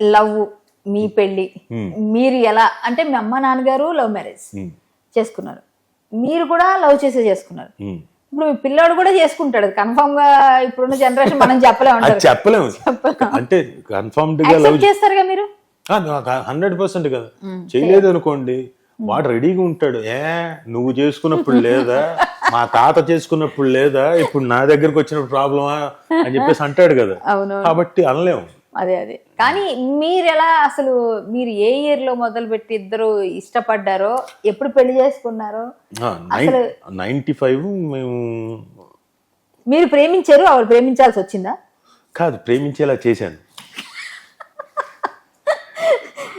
Love మీ పెళ్ళి. మీరు ఎలా అంటే మీ అమ్మ నాన్నగారు లవ్ మ్యారేజ్ ఉమ్, చేసుకున్నారు. మీరు కూడా లవ్ చేసే చేసుకున్నారు. ఇప్పుడు మీ పిల్లోడు కూడా చేసుకుంటాడు. కన్ఫామ్గా ఇప్పుడున్న జనరేషన్ మనం చెప్పలేము చెప్పలేము అంటే కన్ఫర్మ్డ్గా లవ్ చేస్తారుగా మీరు? హండ్రెడ్ పర్సెంట్ కదా. చేయలేదు అనుకోండి వాడు రెడీగా ఉంటాడు. ఏ నువ్వు చేసుకున్నప్పుడు లేదా? మా తాత చేసుకున్నప్పుడు లేదా? ఇప్పుడు నా దగ్గరకు వచ్చినప్పుడు ప్రాబ్లమా అని చెప్పేసి అంటాడు కదా. అవును కాబట్టి అనలేము అదే అదే. కానీ మీరు ఎలా అసలు మీరు ఏ ఇయర్లో మొదలు పెట్టి ఇద్దరు ఇష్టపడ్డారో ఎప్పుడు పెళ్ళి చేసుకున్నారో? నైన్టీ ఫైవ్ మేము మీరు ప్రేమించారు ఆవిడ ప్రేమించాల్సి వచ్చిందా? కాదు ప్రేమించేలా చేశాను.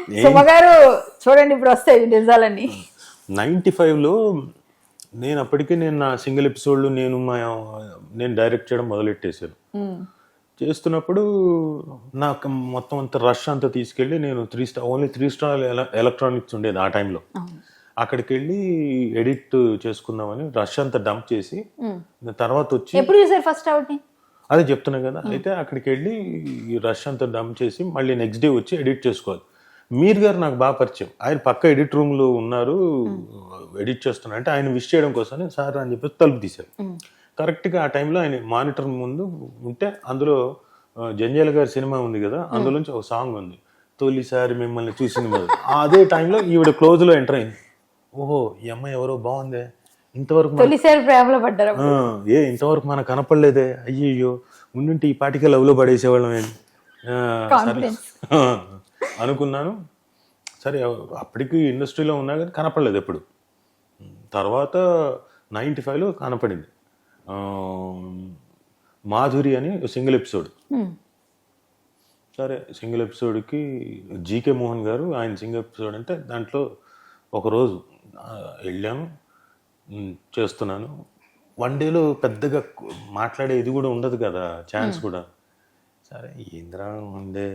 సుమగారు చూడండి ఇప్పుడు వస్తాయి నిజాలన్నీ. నైంటీ ఫైవ్లో నేను అప్పటికే నేను నా సింగిల్ ఎపిసోడ్లు నేను మా నేను డైరెక్ట్ చేయడం మొదలెట్టేశాను. చేస్తున్నప్పుడు నాకు మొత్తం అంత రష్ అంతా తీసుకెళ్ళి నేను three star only three star electronics ఉండేది ఆ టైంలో అక్కడికి వెళ్ళి ఎడిట్ చేసుకుందామని రష్ అంతా డంప్ చేసి. తర్వాత వచ్చి ఎప్పుడు చూసారు ఫస్ట్ అదే చెప్తున్నా కదా. అయితే అక్కడికి వెళ్ళి ఈ రష్ అంతా డంప్ చేసి మళ్ళీ నెక్స్ట్ డే వచ్చి ఎడిట్ చేసుకోవాలి. మీర్ గారు నాకు బాగా పరిచయం. ఆయన పక్క ఎడిట్ రూమ్లో ఉన్నారు ఎడిట్ చేస్తున్నా. అంటే ఆయన విష్ చేయడం కోసం సార్ అని చెప్పేసి తలుపు తీశారు. కరెక్ట్గా ఆ టైంలో ఆయన మానిటర్ ముందు ఉంటే అందులో జంజాల గారి సినిమా ఉంది కదా అందులోంచి ఒక సాంగ్ ఉంది. తొలిసారి మిమ్మల్ని చూసిన మొదలు. అదే టైంలో ఈవిడ క్లోజ్లో ఎంటర్ అయింది. ఓహో ఈ అమ్మాయి ఎవరో బాగుందే. ఇంతవరకు తొలిసారి ప్రేమలో పడ్డారు ఏ ఇంతవరకు మనకు కనపడలేదే. అయ్యయ్యో ఉండుంటే ఈ పాటికే లవ్లో పడేసేవాళ్ళం ఏంటి? అనుకున్నాను. సరే అప్పటికి ఇండస్ట్రీలో ఉన్నా కానీ కనపడలేదు ఎప్పుడు. తర్వాత నైంటీ ఫైవ్లో కనపడింది. మాధురి అని సింగిల్ ఎపిసోడ్. సరే సింగిల్ ఎపిసోడ్కి జీకే మోహన్ గారు ఆయన సింగిల్ ఎపిసోడ్ అంటే దాంట్లో ఒకరోజు వెళ్ళాను చేస్తున్నాను. వన్ డేలో పెద్దగా మాట్లాడే ఇది కూడా ఉండదు కదా ఛాన్స్ కూడా. సరే ఏంద్రా ఉండే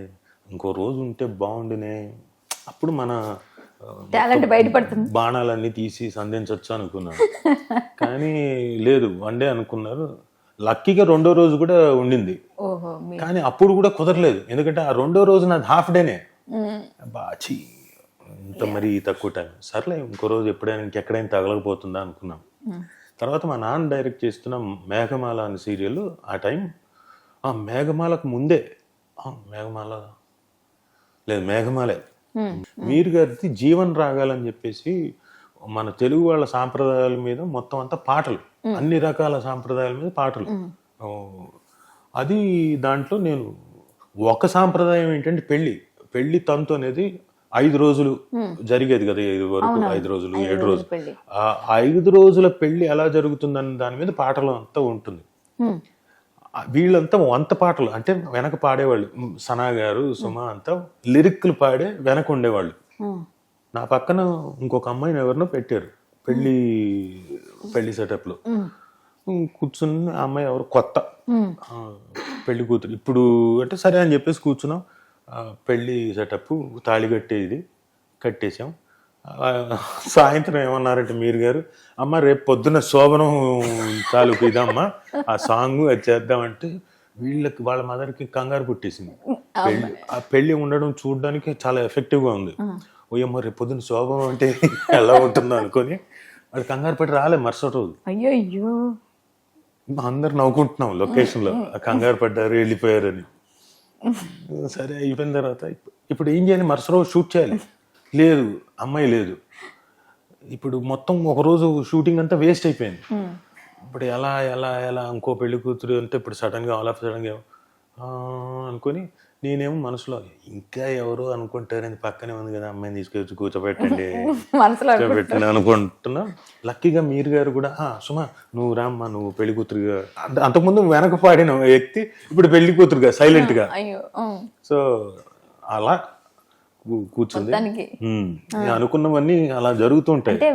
ఇంకో రోజు ఉంటే బాగుండునే. అప్పుడు మన టాలెంట్ బయటపడుతుంది. బాణాలన్నీ తీసి సంధించవచ్చు అనుకున్నాను. కానీ లేదు వన్ డే అనుకున్నారు. లక్కీగా రెండో రోజు కూడా ఉండింది. కానీ అప్పుడు కూడా కుదరలేదు. ఎందుకంటే ఆ రెండో రోజు నాది హాఫ్ డేనే. బాచి ఇంత మరి తక్కువ టైం. సర్లే ఇంకో రోజు ఎప్పుడైనా ఇంకెక్కడైనా తగలకపోతుందా అనుకున్నాం. తర్వాత మా నాన్న డైరెక్ట్ చేస్తున్న మేఘమాల అనే సీరియల్ ఆ టైం ఆ మేఘమాలకు ముందే మేఘమాల లేదు మేఘమాలే. మీరు గారిది జీవన్ రాగాలని చెప్పేసి మన తెలుగు వాళ్ళ సాంప్రదాయాల మీద మొత్తం అంతా పాటలు. అన్ని రకాల సాంప్రదాయాల మీద పాటలు. అది దాంట్లో నేను ఒక సాంప్రదాయం ఏంటంటే పెళ్ళి పెళ్ళి తంతు అనేది ఐదు రోజులు జరిగేది కదా ఐదు వరకు ఐదు రోజులు ఏడు రోజులు ఆ ఐదు రోజుల పెళ్ళి ఎలా జరుగుతుందన్న దాని మీద పాటలు అంతా ఉంటుంది. వీళ్ళంతా వంత పాటలు అంటే వెనక పాడేవాళ్ళు. సనా గారు సుమ అంతా లిరిక్లు పాడే వెనక ఉండేవాళ్ళు. నా పక్కన ఇంకొక అమ్మాయిని ఎవరినో పెట్టారు. పెళ్ళి పెళ్ళి సెటప్లో. కూర్చుని ఆ అమ్మాయి ఎవరు? కొత్త. పెళ్ళి కూతురు. ఇప్పుడు అంటే సరే అని చెప్పేసి కూర్చున్నాం. పెళ్ళి సెటప్ తాళి కట్టేది కట్టేసాం సాయంత్రం ఏమన్నారంటే మీరు గారు అమ్మ రేపు పొద్దున్న శోభనం తాలూకు ఇదమ్మా ఆ సాంగ్ అది చేద్దామంటే వీళ్ళకి వాళ్ళ మదర్కి కంగారు పుట్టేసింది. పెళ్ళి ఆ పెళ్ళి ఉండడం చూడడానికి చాలా ఎఫెక్టివ్గా ఉంది. ఓయమ్మ రేపు పొద్దున్న శోభనం అంటే ఎలా ఉంటుందో అనుకొని వాడు కంగారు పడి రాలే మరుసటి రోజు. అయ్యో అయ్యో అందరు నవ్వుకుంటున్నాం లొకేషన్లో ఆ కంగారు పడ్డారు వెళ్ళిపోయారని. సరే అయిపోయిన తర్వాత ఇప్- ఇప్పుడు ఏం చేయాలి? మరుసటి రోజు షూట్ చేయాలి. లేదు అమ్మాయి లేదు. ఇప్పుడు మొత్తం ఒక రోజు షూటింగ్ అంతా వేస్ట్ అయిపోయింది. ఇప్పుడు ఎలా ఎలా ఎలా ఇంకో పెళ్ళి కూతురు అంటే ఇప్పుడు సడన్గా ఆల్ ఆఫ్ సడన్గా ఆ, అనుకొని నేనేమో మనసులో ఇంకా ఎవరు అనుకుంటారని పక్కనే ఉంది కదా అమ్మాయిని తీసుకొచ్చి కూర్చోబెట్టండి పెట్టాను అనుకుంటున్నా. లక్కీగా మీరు గారు కూడా "ఆ, సుమా నువ్వు రామ్మా నువ్వు పెళ్ళి కూతురుగా. అంత- అంతకుముందు వెనక పాడిన వ్యక్తి ఇప్పుడు పెళ్ళి కూతురుగా సైలెంట్గా. అయ్యో ఉమ్, సో అలా కూర్చుంది. అనుకున్నవన్నీ అలా జరుగుతుంటాయి. అంటే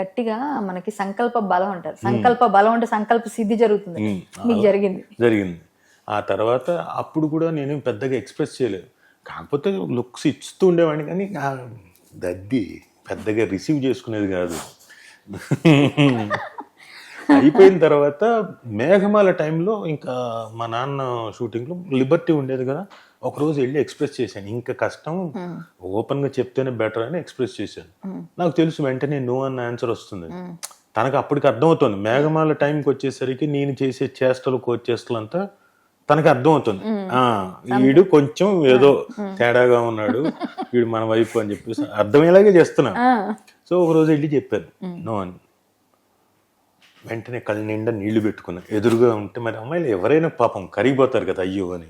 గట్టిగా మనకి సంకల్ప బలం అంటారు. సంకల్ప బలం అంటే సంకల్ప సిద్ధి జరుగుతుంది. మీకు జరిగింది. జరిగింది. ఆ తర్వాత అప్పుడు కూడా నేను పెద్దగా ఎక్స్ప్రెస్ చేయలేదు. కాకపోతే లుక్స్ ఇస్తూ ఉండేవాడిని కానీ దద్ది పెద్దగా రిసీవ్ చేసుకునేది కాదు. అయిపోయిన తర్వాత మేఘమాల టైంలో ఇంకా మా నాన్న షూటింగ్లో లిబర్టీ ఉండేది కదా ఒక రోజు వెళ్ళి ఎక్స్ప్రెస్ చేశాను. ఇంకా కష్టం ఓపెన్గా చెప్తేనే బెటర్ అని ఎక్స్ప్రెస్ చేశాను. నాకు తెలుసు వెంటనే నో అన్న ఆన్సర్ వస్తుంది. తనకు అప్పటికి అర్థమవుతుంది. మేఘమాల టైంకి వచ్చేసరికి నేను చేసే చేష్టలు కోచేష్టలు అంతా తనకి అర్థమవుతుంది. ఆ వీడు కొంచెం ఏదో తేడాగా ఉన్నాడు. వీడు మన వైపు అని చెప్పేసి అర్థమయ్యేలాగే చేస్తున్నా. సో ఒక రోజు వెళ్ళి చెప్పాను. నో అని. వెంటనే కళ్ళ నిండా నీళ్ళు పెట్టుకున్నా. ఎదురుగా ఉంటే మరి అమ్మాయిలు ఎవరైనా పాపం కరిగిపోతారు కదా అయ్యో అని.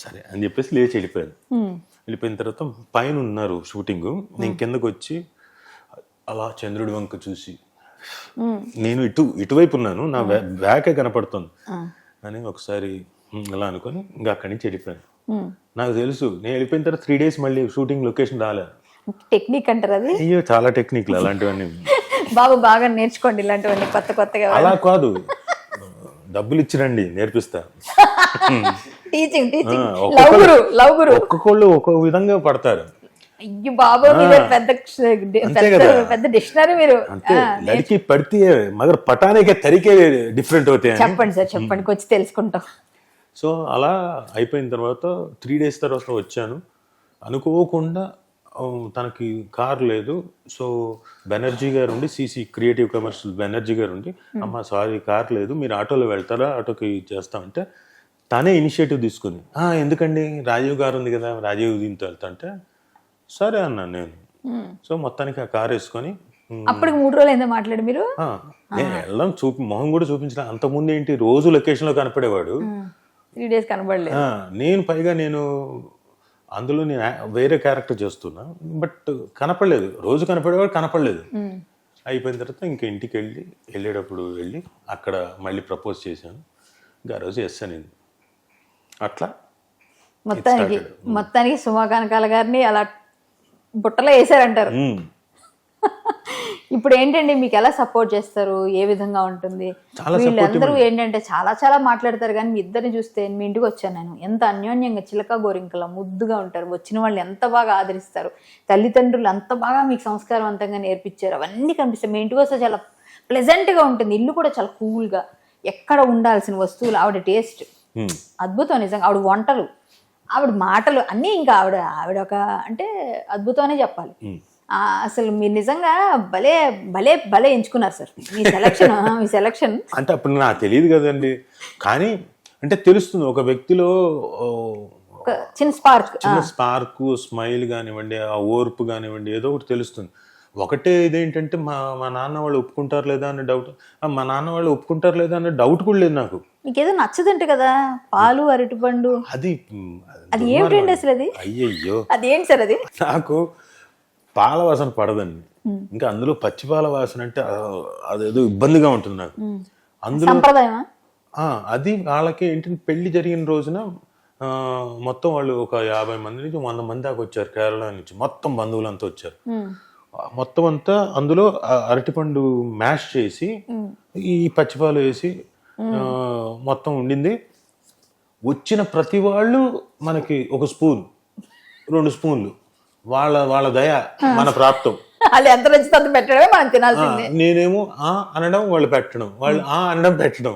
సరే అని చెప్పేసి లేచి వెళ్ళిపోయాను. వెళ్ళిపోయిన తర్వాత పైన ఉన్నారు షూటింగ్. నేను కిందకు వచ్చి అలా చంద్రుడి వంక చూసి నేను ఇటు ఇటువైపు ఉన్నాను నా బ్యా- బ్యాకే కనపడుతుంది. అని ఒకసారి అలా అనుకొని ఇంకా అక్కడి నుంచి వెళ్ళిపోయాను. నాకు తెలుసు నేను వెళ్ళిపోయిన తర్వాత త్రీ డేస్ మళ్ళీ షూటింగ్ లొకేషన్ రాలే. టెక్నిక్ అంటారు అది? అయ్యో చాలా టెక్నిక్లు అలాంటివన్నీ. బాబు బాగా నేర్చుకోండి ఇలాంటివన్నీ కొత్త కొత్తగా అలా కాదు. డబ్బులు ఇచ్చిరండి నేర్పిస్తా. Teaching teaching love guru love guru ఒక్కొక్కళ్ళు ఒక్కొక్క విధంగా పడతారు. అయ్యో బాబు పెద్ద పెద్ద డిక్షనరీ మీరు. లడికి పడితే మగర్ పటానికే తరికే డిఫరెంట్ అవుతాయి చెప్పండి సార్ చెప్పండి కొంచెం తెలుసుకుంటాం. సో అలా అయిపోయిన తర్వాత త్రీ డేస్ తర్వాత వచ్చాను. అనుకోకుండా తనకి కార్ లేదు. సో బెనర్జీ గారు ఉండి సీసీ క్రియేటివ్ కమర్షియల్ బెనర్జీ గారు ఉండి అమ్మ సారీ కార్ లేదు. మీరు ఆటోలో వెళ్తారా? ఆటోకి చేస్తామంటే తనే ఇనిషియేటివ్ తీసుకుంది. "ఆ, ఎందుకండి? రాజీవ్ గారు ఉంది కదా రాజీవ్ దీంతో వెళ్తా అంటే సరే అన్నాను నేను. సో మొత్తానికి ఆ కార్ వేసుకొని అప్పటికి మూడు రోజులు ఏందో మాట్లాడి మీరు? నేను వెళ్ళడం చూపి మొహం కూడా చూపించిన అంతకుముందు ఏంటి రోజు లొకేషన్లో కనపడేవాడు. త్రీ డేస్ కనబడలేదు. నేను పైగా నేను అందులో నేను వేరే క్యారెక్టర్ చేస్తున్నా. బట్ కనపడలేదు. రోజు కనపడేవాడు కనపడలేదు. అయిపోయిన తర్వాత ఇంకా ఇంటికి వెళ్ళి వెళ్ళేటప్పుడు వెళ్ళి అక్కడ మళ్ళీ ప్రపోజ్ చేశాను. ఇంకా ఆ రోజు ఎస్ నేను అట్లా? మొత్తానికి మొత్తానికి సుమా కనకాల గారిని అలా బుట్టలో వేసారంటారు ఇప్పుడు ఏంటండి మీకు ఎలా సపోర్ట్ చేస్తారు? ఏ విధంగా ఉంటుంది? వీళ్ళందరూ ఏంటంటే చాలా చాలా మాట్లాడతారు కానీ మీ ఇద్దరిని చూస్తే మీ ఇంటికి వచ్చాను నేను. ఎంత అన్యోన్యంగా చిలక గోరింకల ముద్దుగా ఉంటారు. వచ్చిన వాళ్ళు ఎంత బాగా ఆదరిస్తారు. తల్లిదండ్రులు అంత బాగా మీకు సంస్కారవంతంగా నేర్పించారు. అవన్నీ కనిపిస్తాయి. మీ ఇంటికి వస్తే చాలా ప్లెజెంట్గా ఉంటుంది. ఇల్లు కూడా చాలా కూల్గా ఎక్కడ ఉండాల్సిన వస్తువులు ఆవిడ టేస్ట్ అద్భుతం నిజంగా. ఆవిడ వంటలు ఆవిడ మాటలు అన్నీ ఇంకా ఆవిడ ఆవిడ ఒక అంటే అద్భుతం అనే చెప్పాలి అసలు మీరు నిజంగా భలే భలే భలే ఎంచుకున్నారు సార్. మీ సెలక్షన్ మీ సెలక్షన్. అంటే అప్పుడు నాకు తెలియదు కదండి. కానీ అంటే తెలుస్తుంది ఒక వ్యక్తిలో చిన్న స్పార్క్ చిన్న స్పార్క్ స్మైల్ కానివ్వండి ఆ ఓర్పు కానివ్వండి ఏదో ఒకటి తెలుస్తుంది. ఒకటే ఇదేంటంటే మా మా నాన్న వాళ్ళు ఒప్పుకుంటారు లేదా అనే డౌట్ మా నాన్న వాళ్ళు ఒప్పుకుంటారు లేదా అనే డౌట్ కూడా లేదు నాకు. మీకు ఏదో నచ్చదంట కదా పాలు అరటిపండు. అది అది ఏమిటండి అసలు అది? అయ్యయ్యో. అది ఏంటి సార్ అది? నాకు పాల వాసన పడదండి. ఇంకా అందులో పచ్చి పాల వాసన అంటే అదేదో ఇబ్బందిగా ఉంటుంది నాకు. అందులో అది వాళ్ళకి ఏంటంటే పెళ్ళి జరిగిన రోజున మొత్తం వాళ్ళు ఒక యాభై మంది నుంచి వంద మంది దాకా వచ్చారు కేరళ నుంచి. మొత్తం బంధువులంతా వచ్చారు. మొత్తం అంతా అందులో అరటిపండు మ్యాష్ చేసి ఈ పచ్చిపాలు వేసి మొత్తం ఉండింది. వచ్చిన ప్రతి వాళ్ళు మనకి ఒక స్పూన్ రెండు స్పూన్లు. వాళ్ళ వాళ్ళ దయ మన ప్రాప్తం. వాళ్ళు ఎంత నచ్చితే అంత పెట్టడమే మనం తినాల్సిందే. నేనేమో ఆ అనడం వాళ్ళు పెట్టడం వాళ్ళు ఆ అనడం పెట్టడం.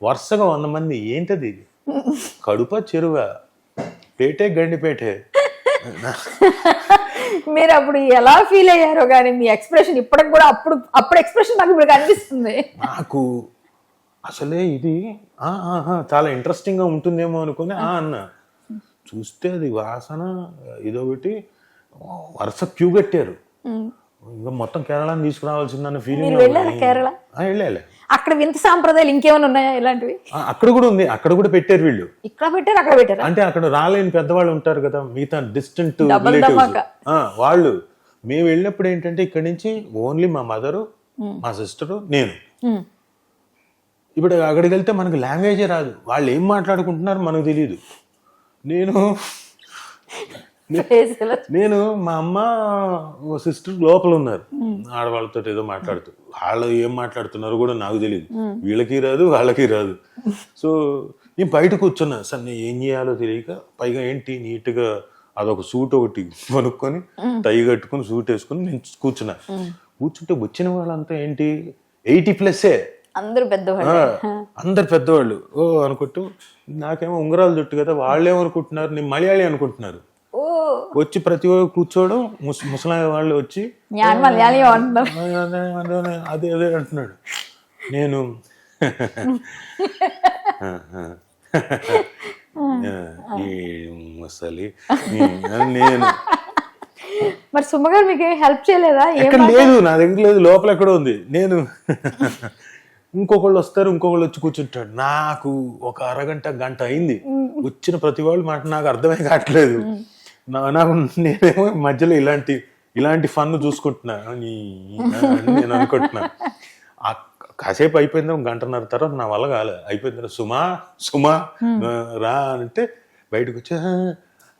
వరుసగా వంద మంది ఏంటది కడుప చెరువ? పేటే గండిపేటే. మీరు అప్పుడు ఎలా ఫీల్ అయ్యారో కానీ మీ ఎక్స్ప్రెషన్ ఇప్పటికి కూడా అప్పుడు అప్పుడు ఎక్స్ప్రెషన్ నాకు ఇప్పుడు కనిపిస్తుంది. నాకు అసలే ఇది చాలా ఇంట్రెస్టింగ్గా ఉంటుందేమో అనుకుని ఆ అన్న. చూస్తే అది వాసన ఇదొకటి వరుస క్యూ కట్టారు. ఇంకా మొత్తం కేరళని తీసుకురావాల్సిందన్న ఫీలింగ్ వెళ్ళాలి అక్కడ వింత సాంప్రదాయాలు ఇంకేమైనా ఉన్నాయా ఇలాంటివి? అక్కడ కూడా ఉంది. అక్కడ కూడా పెట్టారు వీళ్ళు. ఇక్కడ పెట్టారు అక్కడ పెట్టారా? అంటే అక్కడ రాలేని పెద్దవాళ్ళు ఉంటారు కదా మిగతా డిస్టెంట్. వాళ్ళు. మేము వెళ్ళినప్పుడు ఏంటంటే ఇక్కడ నుంచి ఓన్లీ మా మదరు మా సిస్టరు నేను. ఇప్పుడు అక్కడికి వెళ్తే మనకు లాంగ్వేజే రాదు. వాళ్ళు ఏం మాట్లాడుకుంటున్నారు మనకు తెలియదు. నేను. నేను మా అమ్మ ఓ సిస్టర్ లోపల ఉన్నారు ఆడవాళ్ళతో ఏదో మాట్లాడుతూ. వాళ్ళు ఏం మాట్లాడుతున్నారో కూడా నాకు తెలియదు వీళ్ళకి రాదు వాళ్ళకి రాదు. సో నేను బయట కూర్చున్నా. సార్ నేను ఏం చేయాలో తెలియక పైగా ఏంటి? నీట్గా అదొక సూట్ ఒకటి కొనుక్కొని టై కట్టుకొని సూట్ వేసుకొని నేను కూర్చున్నా. కూర్చుంటే వచ్చిన వాళ్ళంతా ఏంటి? ఎయిటీ ప్లస్సే అందరూ పెద్దవాళ్ళు. అందరు పెద్దవాళ్ళు. ఓ అనుకుంటూ నాకేమో ఉంగరాలు జుట్టు కదా వాళ్ళేమనుకుంటున్నారు? నేను మలయాళి అనుకుంటున్నారు. వచ్చి ప్రతి ఒక్క కూర్చోవడం ముసలాయి వాళ్ళు వచ్చి అదే అదే అంటున్నాడు. నేను ముసలి నేను. మరి సుమ్మగారు మీకు హెల్ప్ చేయలేదా? ఎక్కడ లేదు నా దగ్గర లేదు లోపల ఎక్కడ ఉంది. నేను ఇంకొకళ్ళు వస్తారు ఇంకొకళ్ళు వచ్చి కూర్చుంటాడు నాకు ఒక అరగంట గంట అయింది. వచ్చిన ప్రతి వాళ్ళు మాట నాకు అర్థమే కావట్లేదు. నాకు నేనేమో మధ్యలో ఇలాంటి ఇలాంటి ఫన్ చూసుకుంటున్నా. నేను అనుకుంటున్నా. కాసేపు అయిపోయింది గంటన్నర తర్వాత నా వల్ల కాలే. అయిపోయిన తర్వాత సుమా సుమా రా అంటే బయటకు వచ్చి "ఆ,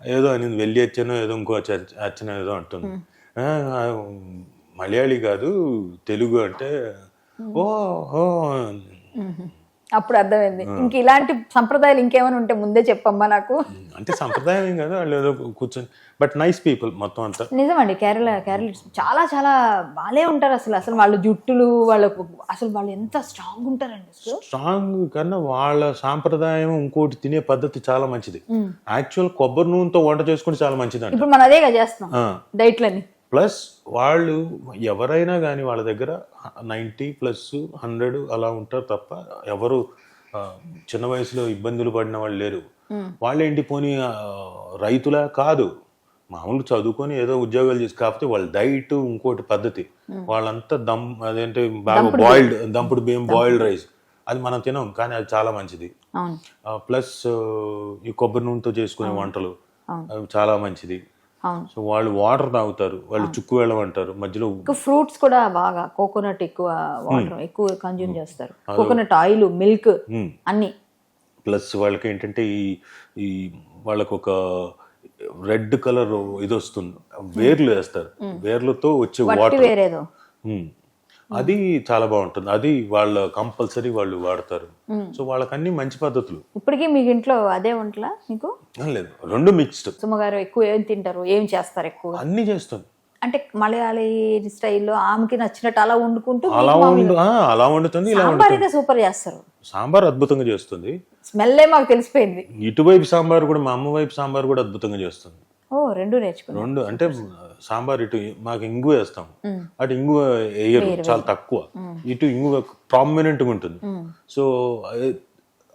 ఏదో అని వెళ్ళి వచ్చాను ఏదో ఇంకో అర్చన ఏదో అంటుంది. "ఆ, ఆ, మలయాళీ కాదు తెలుగు అంటే ఓ ఓ అప్పుడు అర్థమైంది. ఇంక ఇలాంటి సంప్రదాయాలు ఇంకేమైనా ఉంటే ముందే చెప్పమ్మా నాకు. అంటే సంప్రదాయం ఏం కాదు వాళ్ళు ఏదో కూర్చొని బట్ నైస్ పీపుల్ మొత్తం అంతా. నిజమండి కేరళ కేరళ చాలా చాలా బాలే ఉంటారు అసలు. అసలు వాళ్ళ జుట్టులు వాళ్ళకు అసలు వాళ్ళు ఎంత స్ట్రాంగ్ ఉంటారండి స్ట్రాంగ్ కన్నా వాళ్ళ సాంప్రదాయం ఇంకోటి తినే పద్ధతి చాలా మంచిది. యాక్చువల్ కొబ్బరి నూనెతో వంట చేసుకుంటే చాలా మంచిది ఇప్పుడు మనం అదేగా చేస్తున్నాం. డైట్లని. ప్లస్ వాళ్ళు ఎవరైనా కానీ వాళ్ళ దగ్గర నైంటీ ప్లస్ హండ్రెడ్ అలా ఉంటారు తప్ప ఎవరు చిన్న వయసులో ఇబ్బందులు పడిన వాళ్ళు లేరు. వాళ్ళేంటి పోనీ రైతులా కాదు. మామూలు చదువుకొని ఏదో ఉద్యోగాలు చేసి కాకపోతే వాళ్ళ డైట్ ఇంకోటి పద్ధతి. వాళ్ళంతా దమ్ అదేంటి బాగా బాయిల్డ్ దంపుడు బియ్యం బాయిల్డ్ రైస్. అది మనం తినం కానీ అది చాలా మంచిది. ప్లస్ ఈ కొబ్బరి నూనెతో చేసుకునే వంటలు చాలా మంచిది. సో వాళ్ళు వాటర్ తాగుతారు వాళ్ళు చుక్కు వెళ్ళం అంటారు. మధ్యలో ఫ్రూట్స్ కూడా బాగా కోకోనట్ ఎక్కువ వాటర్ ఎక్కువ కన్జ్యూమ్ చేస్తారు. కోకోనట్ ఆయిల్ మిల్క్ మ్మ్. అన్ని. ప్లస్ వాళ్ళకి ఏంటంటే ఈ ఈ వాళ్ళకు ఒక రెడ్ కలర్ ఇది వస్తుంది వేర్లు వేస్తారు. వేర్లతో వచ్చే వాటర్. వేరేదో. అది చాలా బాగుంటుంది. అది వాళ్ళ కంపల్సరీ వాళ్ళు వాడతారు. సో వాళ్ళకి అన్ని మంచి పద్ధతులు. ఇప్పటికీ మీకు ఇంట్లో అదే వంటలా మీకు? లేదు. రెండు మిక్స్డ్. సుమ్మగారు ఎక్కువ ఏం తింటారు? ఏం చేస్తారు ఎక్కువ? అన్ని చేస్తుంది అంటే మలయాళీ స్టైల్లో ఆమెకి నచ్చినట్టు అలా వండుకుంటూ అలా వండు అలా వండుతుంది ఇలా సాంబార్ అయితే సూపర్ చేస్తారు. సాంబార్ అద్భుతంగా చేస్తుంది. స్మెల్లే మాకు తెలిసిపోయింది. ఇటువైపు సాంబార్ కూడా మా అమ్మ వైపు సాంబార్ కూడా అద్భుతంగా చేస్తుంది. ఓ రెండు నేర్చుకున్నాను రెండు అంటే సాంబార్ ఇటు మాకు ఇంగు వేస్తాం అటు ఇంగు వేయరు చాలా తక్కువ. ఇటు ఇంగు ప్రామినెంట్గా ఉంటుంది సో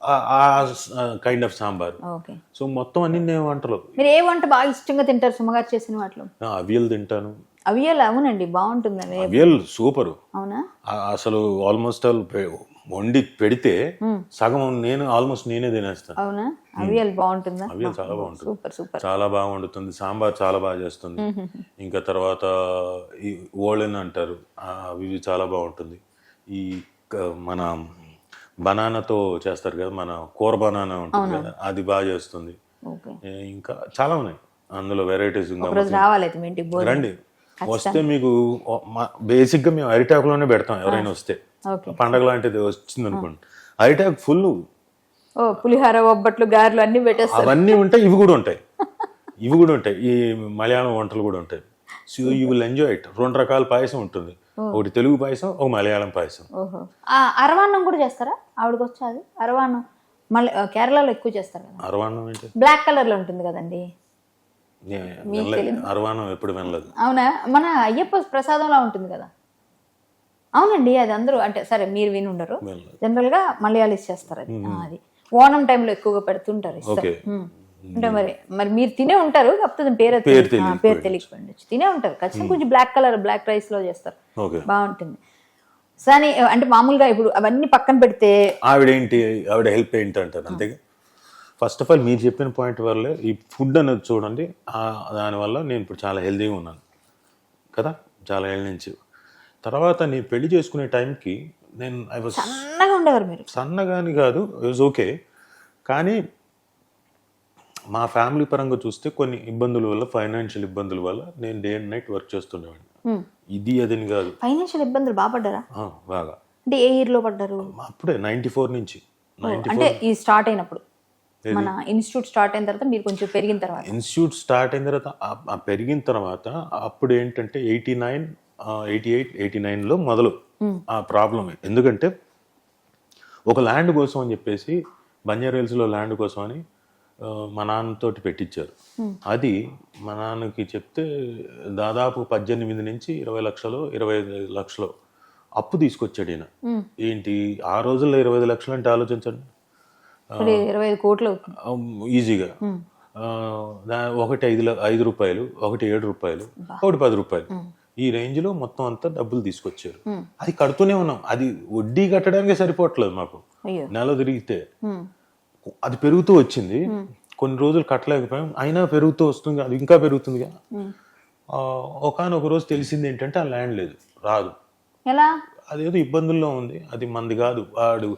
ఆ kind of sambar. Okay. So మొత్తం అన్ని నేను వంటలు. మీరు ఏ వంట బాగా ఇష్టంగా తింటారు? సుమ్మగారు చేసిన వాటిలో? అవియల్ తింటాను. అవియాలి అవునండి బాగుంటుంది అవి. అవియల్ సూపర్. అవునా? అసలు ఆల్మోస్ట్ ఆల్ వండి పెడితే సగం నేను ఆల్మోస్ట్ నేనే తినేస్తాను. అవునా? అవియాలి బాగుంటుందా? అవియల్ చాలా బాగుంటుంది. Super super. చాలా బాగా వండుతుంది. సాంబార్ చాలా బాగా చేస్తుంది. ఇంకా తర్వాత ఈ ఓళెన్ అంటారు. అవి చాలా బాగుంటుంది. ఈ మన బనానాతో చేస్తారు కదా మన కూర బనానా ఉంటుంది కదా అది బాగా చేస్తుంది. ఇంకా చాలా ఉన్నాయి. అందులో వెరైటీస్ రండి. వస్తే మీకు బేసిక్గా మేము అరిటాకులోనే పెడతాం ఎవరైనా వస్తే. పండగ లాంటిది వచ్చింది అనుకోండి అరిటాకు ఫుల్. ఓ పులిహార ఒబ్బట్లు గారెలు అన్ని పెట్టేస్తారు. అవన్నీ ఉంటాయి ఇవి కూడా ఉంటాయి. ఇవి కూడా ఉంటాయి. ఈ మలయాళం వంటలు కూడా ఉంటాయి. So you will enjoy it రెండు రకాల పాయసం ఉంటుంది. ఒకటి తెలుగు పాయసం ఒక మలయాళం పాయసం. అరవాన్నం కూడా చేస్తారా? ఆవిడకి వచ్చా అది? అరవాన్నం. మళ్ళీ కేరళలో ఎక్కువ చేస్తారు కదా. అరవాణం ఏంటి? బ్లాక్ కలర్లో ఉంటుంది కదండి. నే- వినలేదు. అరవాణం ఎప్పుడు వినలేదు. అవునా? మన అయ్యప్ప ప్రసాదంలా ఉంటుంది కదా. అవునండి అది అందరూ అంటే సరే మీరు విని ఉండరు. జనరల్గా మలయాళీస్ చేస్తారు అది. అది. ఓణం టైంలో ఎక్కువగా పెడుతుంటారు ఇస్తారు. అంటే మరి మరి మీరు తినే ఉంటారు కాకపోతే పేరు పేరు తెలియకపోయింది. తినే ఉంటారు ఖచ్చితంగా కొంచెం బ్లాక్ కలర్ బ్లాక్ రైస్లో చేస్తారు బాగుంటుంది. కానీ అంటే మామూలుగా ఇప్పుడు అవన్నీ పక్కన పెడితే ఆవిడ ఏంటి ఆవిడ హెల్ప్ ఏంటి అంటారు? అంతేగా? ఫస్ట్ ఆఫ్ ఆల్ మీరు చెప్పిన పాయింట్ వల్ల ఈ ఫుడ్ అనేది చూడండి దానివల్ల నేను ఇప్పుడు చాలా హెల్తీగా ఉన్నాను. కదా? చాలా ఏళ్ళ నుంచి. తర్వాత నేను పెళ్ళి చేసుకునే టైంకి నేను ఐ వాజ్ సన్నగా ఉండేవారు మీరు. సన్నగాని కాదు ఇట్స్ ఓకే కానీ మా ఫ్యామిలీ పరంగా చూస్తే కొన్ని ఇబ్బందుల వల్ల ఫైనాన్షియల్ ఇబ్బందుల వల్ల నేను డే అండ్ నైట్ వర్క్ చేస్తుండేవాడిని. ఇది అదని కాదు. ఫైనాన్షియల్ ఇబ్బందులు బాగా పడ్డారా? బాగా. అంటే ఏ ఇయర్లో పడ్డారు? అప్పుడే నైంటీ ఫోర్ నుంచి. అంటే ఈ స్టార్ట్ అయినప్పుడు. మన ఇన్స్టిట్యూట్ స్టార్ట్ అయిన తర్వాత మీరు కొంచెం పెరిగిన తర్వాత. ఇన్స్టిట్యూట్ స్టార్ట్ అయిన తర్వాత పెరిగిన తర్వాత అప్పుడు ఏంటంటే eighty nine eighty eight eighty నైన్లో మొదలు ఆ ప్రాబ్లం ఎందుకంటే ఒక ల్యాండ్ కోసం అని చెప్పేసి బంజారా హిల్స్లో ల్యాండ్ కోసం అని మా నాన్నతోటి పెట్టించారు అది మా నాన్నకి చెప్తే దాదాపు పద్దెనిమిది నుంచి ఇరవై లక్షలు ఇరవై ఐదు లక్షలు అప్పు తీసుకొచ్చాడు ఈయన. ఏంటి? ఆ రోజుల్లో ఇరవై ఐదు లక్షలు అంటే ఆలోచించండి. ఇరవై ఐదు కోట్లు. ఈజీగా. ఒకటి ఐదు ఐదు రూపాయలు ఒకటి ఏడు రూపాయలు ఒకటి పది రూపాయలు. ఈ రేంజ్లో మొత్తం అంతా డబ్బులు తీసుకొచ్చారు. అది కడుతూనే ఉన్నాం. అది వడ్డీ కట్టడానికి సరిపోవట్లేదు మాకు. నెల తిరిగితే. అది పెరుగుతూ వచ్చింది. కొన్ని రోజులు కట్టలేకపోయాం. అయినా పెరుగుతూ వస్తుంది. అది ఇంకా పెరుగుతుందిగా ఒకనొక రోజు తెలిసింది ఏంటంటే ఆ ల్యాండ్ లేదు. రాదు. ఎలా? అదేదో ఇబ్బందుల్లో ఉంది. అది మంది కాదు. వాడు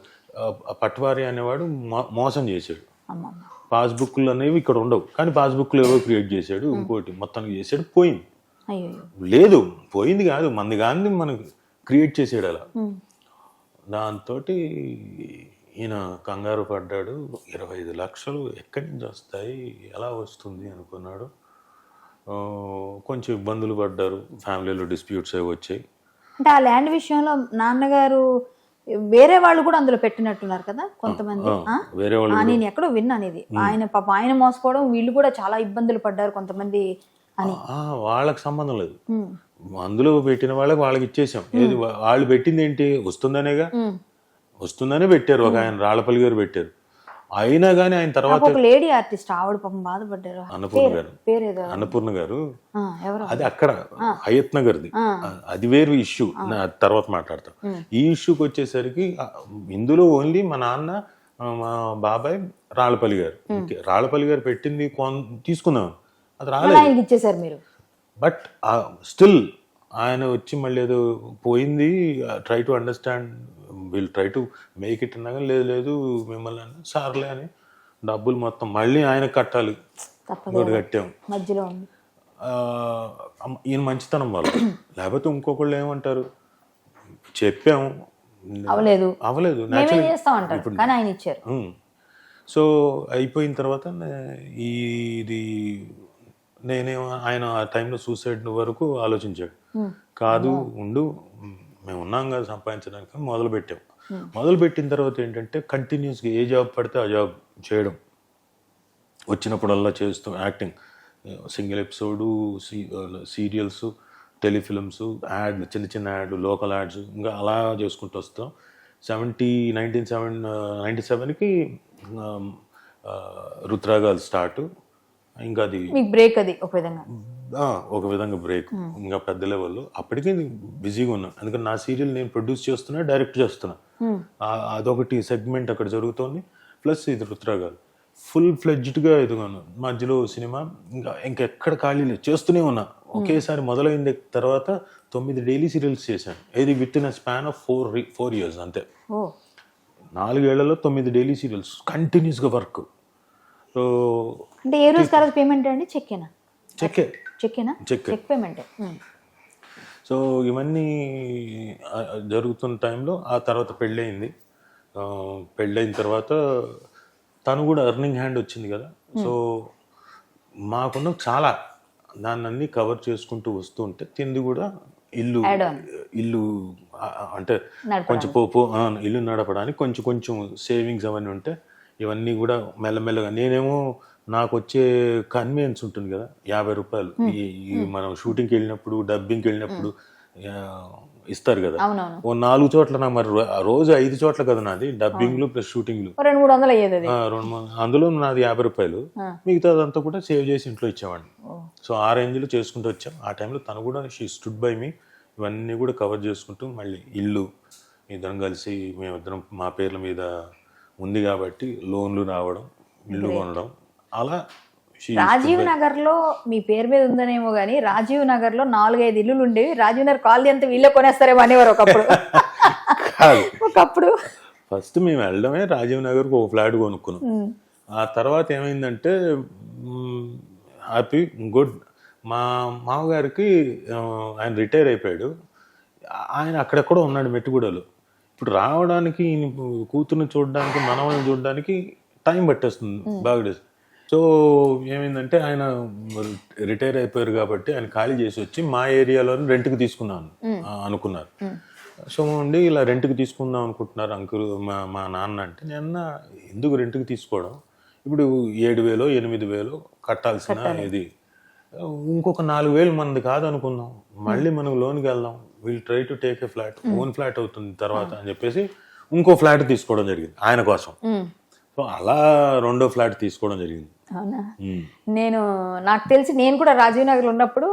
పట్వారి అనేవాడు మోసం చేశాడు. పాస్బుక్లు అనేవి ఇక్కడ ఉండవు. కానీ పాస్బుక్లు ఏవో క్రియేట్ చేశాడు. ఇంకోటి మొత్తానికి చేశాడు. పోయింది. లేదు పోయింది కాదు మంది కానీ మనకు క్రియేట్ చేసాడు అలా. దాంతో ఈయన కంగారు పడ్డాడు ఇరవై ఐదు లక్షలు ఎక్కడి నుంచి వస్తాయి ఎలా వస్తుంది అనుకున్నాడు. కొంచెం ఇబ్బందులు పడ్డారు ఫ్యామిలీలో డిస్ప్యూట్స్ అవి వచ్చాయి. అంటే ఆ ల్యాండ్ విషయంలో నాన్నగారు వేరే వాళ్ళు కూడా అందులో పెట్టినట్టున్నారు కదా కొంతమంది? వేరే వాళ్ళు నేను ఎక్కడో విన్నాను ఇది. ఆయన పాప ఆయన మోసపోవడం వీళ్ళు కూడా చాలా ఇబ్బందులు పడ్డారు కొంతమంది అని. వాళ్ళకి సంబంధం లేదు. అందులో పెట్టిన వాళ్ళకి వాళ్ళకి ఇచ్చేసాం. ఏది వాళ్ళు పెట్టింది ఏంటి? వస్తుందనేగా. వస్తుందనే పెట్టారు. ఒక ఆయన రాళ్ళపల్లి గారు పెట్టారు. అయినా కానీ ఆయన తర్వాత లేడీ ఆర్టిస్ట్ ఆవిడ పాపం బాధపడ్డారు. అన్నపూర్ణ గారు. అన్నపూర్ణ గారు. అది అక్కడ హయత్ నగర్ది అది వేరు ఇష్యూ. తర్వాత మాట్లాడతాం. ఈ ఇష్యూకి వచ్చేసరికి ఇందులో ఓన్లీ మా నాన్న మా బాబాయ్ రాళ్ళపల్లి గారు. రాళ్ళపల్లి గారు పెట్టింది కొన్- తీసుకుందాం. అది రాలేదు. ఆయనకి ఇచ్చేసారు మీరు. బట్ స్టిల్ ఆయన వచ్చి మళ్ళీ ఏదో పోయింది try to understand will try to make it అన్నా కానీ లేదు లేదు మిమ్మల్ని అని సార్లే అని డబ్బులు మొత్తం మళ్ళీ ఆయన కట్టాలి. ఇంకోటి కట్టాం. మధ్యలో ఈయన మంచితనం వాళ్ళు లేకపోతే ఇంకొకళ్ళు ఏమంటారు? చెప్పాము అవలేదు. అవలేదు. సో అయిపోయిన తర్వాత ఇది నేనే ఆయన ఆ టైంలో సూసైడ్ వరకు ఆలోచించాడు. కాదు ఉండు ఉమ్, మేము ఉన్నాం కదా సంపాదించడానికి మొదలు పెట్టాం మొదలు పెట్టిన తర్వాత ఏంటంటే కంటిన్యూస్గా ఏ జాబ్ పడితే ఆ జాబ్ చేయడం. వచ్చినప్పుడల్లా చేస్తూ acting single episode serials telefilms ad చిన్న చిన్న యాడ్ లోకల్ యాడ్స్ ఇంకా అలా చేసుకుంటూ వస్తాం. సెవెంటీ నైన్టీన్ సెవెన్ నైంటీ సెవెన్కి రుద్రాగాలు స్టార్ట్. ఇంకా అది మీకు బ్రేక్ అది ఒక విధంగా. ఒక విధంగా బ్రేక్ ఇంకా పెద్ద లెవెల్లో అప్పటికే బిజీగా ఉన్నా. ఎందుకంటే నా సీరియల్ నేను ప్రొడ్యూస్ చేస్తున్నా డైరెక్ట్ చేస్తున్నా. ఆ- అదొకటి సెగ్మెంట్ అక్కడ జరుగుతోంది. ప్లస్ ఇది రుద్రాగాలు ఫుల్ ఫ్లెడ్జ్డ్గా ఎదుగున్నాను మధ్యలో సినిమా ఇంకా ఇంకెక్కడ ఖాళీ లేదు. చేస్తూనే ఉన్నా. ఒకేసారి మొదలైన తర్వాత తొమ్మిది డైలీ సీరియల్స్ చేశాను. ఇది with in span of four four years అంతే. నాలుగేళ్ళలో తొమ్మిది డైలీ సీరియల్స్ కంటిన్యూస్గా వర్క్ సో అంటే ఏ రోజు కరెక్ట్ పేమెంట్ అండి? చెక్కేనా చెక్కే చెక్కేనా చెక్ చెక్ పేమెంట్ సో ఇవన్నీ జరుగుతున్న టైంలో ఆ తర్వాత పెళ్ళయింది. ఆ, పెళ్ళైన తర్వాత తను కూడా ఎర్నింగ్ హ్యాండ్ వచ్చింది కదా. సో మాకున్న చాలా దాన్ని అన్ని కవర్ చేసుకుంటూ వస్తూ ఉంటే తింది కూడా ఇల్లు ఇల్లు అంటే కొంచెం పో పో- ఆ, ఇల్లు నడపడానికి కొంచెం కొంచెం సేవింగ్స్ అవన్నీ ఉంటే ఇవన్నీ కూడా మెల్లమెల్లగా. నేనేమో నాకు వచ్చే కన్వీనియన్స్ ఉంటుంది కదా యాభై రూపాయలు. ఈ మనం షూటింగ్కి వెళ్ళినప్పుడు డబ్బింగ్కి వెళ్ళినప్పుడు ఇస్తారు కదా. ఓ నాలుగు చోట్ల నా మరి రోజు ఐదు చోట్ల కదా నాది డబ్బింగ్లు ప్లస్ షూటింగ్లు రెండు మూడు వందలు అయ్యేది రెండు అందులో నాది యాభై రూపాయలు. మిగతాదంతా కూడా సేవ్ చేసి ఇంట్లో ఇచ్చేవాడిని. సో ఆ రేంజ్లో చేసుకుంటూ వచ్చాం. ఆ టైంలో తను కూడా షీ స్టుడ్ బై మీ ఇవన్నీ కూడా కవర్ చేసుకుంటూ మళ్ళీ ఇల్లు ఇద్దరం కలిసి మేమిద్దరం మా పేర్ల మీద ఉంది కాబట్టి లోన్లు రావడం ఇల్లు కొనడం అలా రాజీవ్ నగర్లో మీ పేరు మీద ఉందనేమో గానీ రాజీవ్ నగర్లో నాలుగైదు ఇల్లులు ఉండేవి. రాజీవ్ నగర్ కాలనీ అంతా వీళ్ళే కొనేస్తారేమో అనేవారు ఒకప్పుడు. ఒకప్పుడు. ఫస్ట్ మేము వెళ్ళడమే రాజీవ్ నగర్కి ఒక ఫ్లాట్ కొనుక్కున్నాం. ఆ తర్వాత ఏమైందంటే హ్యాపీ గుడ్ మా మామగారికి ఆయన రిటైర్ అయిపోయాడు. ఆయన అక్కడెక్కడో ఉన్నాడు మెట్టుగూడలో. ఇప్పుడు రావడానికి కూతుర్ని చూడడానికి మనవల్ని చూడడానికి టైం పట్టేస్తుంది బాగా సో ఏమైందంటే ఆయన రిటైర్ అయిపోయారు కాబట్టి ఆయన ఖాళీ చేసి వచ్చి మా ఏరియాలో రెంట్కి తీసుకున్నాను. అనుకున్నారు. సో ఉండి ఇలా రెంట్కి తీసుకుందాం అనుకుంటున్నారు అంకుల్ మా మా నాన్న అంటే నేను ఎందుకు రెంట్కి తీసుకోవడం? ఇప్పుడు ఏడు వేలో ఎనిమిది వేలు కట్టాల్సిన ఇది. ఇంకొక నాలుగు వేలు మనది కాదు అనుకుందాం మళ్ళీ మనం లోన్కి వెళ్దాం. Will try to take a flat own flat అవుతుంది తర్వాత అని చెప్పేసి ఇంకో ఫ్లాట్ తీసుకోవడం జరిగింది ఆయన కోసం. ఉమ్, సో అలా రెండో ఫ్లాట్ తీసుకోవడం జరిగింది. అవునా? ఉమ్. నేను నాకు తెలిసి నేను కూడా రాజీవ్ నగర్ ఉన్నప్పుడు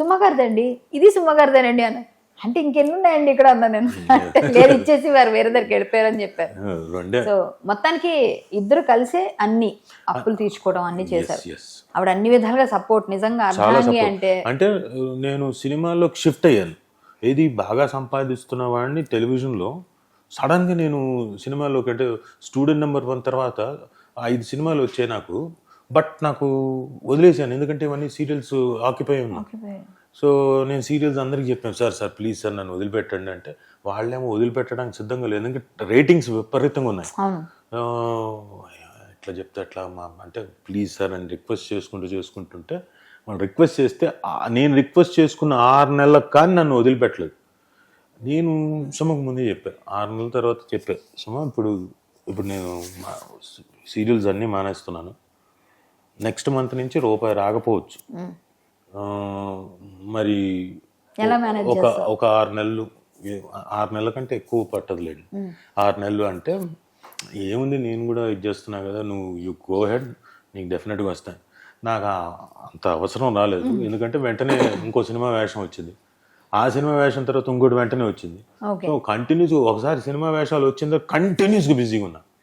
సుమ్మగారిదండి ఇది సుమ్మగారిదేనండి అన్న. అంటే ఇంకెన్ని ఉన్నాయండి ఇక్కడ అన్నా నేను. లేదు ఇచ్చేసి వారు వేరే దగ్గరికి వెళ్ళిపోయారని చెప్పారు. రెండే. సో మొత్తానికి ఇద్దరు కలిసే అన్ని అప్పులు తీర్చుకోవడం అన్ని చేశారు. ఆవిడ అన్ని విధాలుగా సపోర్ట్ నిజంగా support. అంటే అంటే నేను సినిమాలోకి షిఫ్ట్ అయ్యాను. ఏది బాగా సంపాదిస్తున్న వాడిని టెలివిజన్లో సడన్గా నేను సినిమాలోకి అంటే స్టూడెంట్ నెంబర్ వన్ తర్వాత ఐదు సినిమాలు వచ్చాయి నాకు బట్ నాకు వదిలేసాను ఎందుకంటే ఇవన్నీ సీరియల్స్ ఆక్యుపై ఉన్నాయి. సో నేను సీరియల్స్ అందరికీ చెప్పాను సార్ సార్ ప్లీజ్ సార్ నన్ను వదిలిపెట్టండి అంటే వాళ్ళేమో వదిలిపెట్టడానికి సిద్ధంగా లేదు ఎందుకంటే రేటింగ్స్ విపరీతంగా ఉన్నాయి. ఎట్లా చెప్తే అట్లా మా అంటే ప్లీజ్ సార్ అని రిక్వెస్ట్ చేసుకుంటూ చేసుకుంటుంటే వాళ్ళు రిక్వెస్ట్ చేస్తే నేను రిక్వెస్ట్ చేసుకున్న ఆరు నెలలకు కానీ నన్ను వదిలిపెట్టలేదు. నేను సుమకు ముందే చెప్పాను ఆరు నెలల తర్వాత చెప్పాను సుమ ఇప్పుడు ఇప్పుడు నేను సీరియల్స్ అన్నీ మానేస్తున్నాను. నెక్స్ట్ మంత్ నుంచి రూపాయి రాకపోవచ్చు. మరి ఒక ఒక ఆరు నెలలు ఆరు నెలల కంటే ఎక్కువ పట్టదులేండి. ఆరు నెలలు అంటే ఏముంది నేను కూడా ఇది చేస్తున్నా కదా నువ్వు యూ గో హెడ్ నీకు డెఫినెట్గా వస్తాయి. నాకు అంత అవసరం రాలేదు. ఎందుకంటే వెంటనే ఇంకో సినిమా వేషం వచ్చింది. ఆ సినిమా వేషం తర్వాత ఇంకోటి వెంటనే వచ్చింది. సో కంటిన్యూస్ ఒకసారి సినిమా వేషాలు వచ్చిందో కంటిన్యూస్గా బిజీగా ఉన్నా.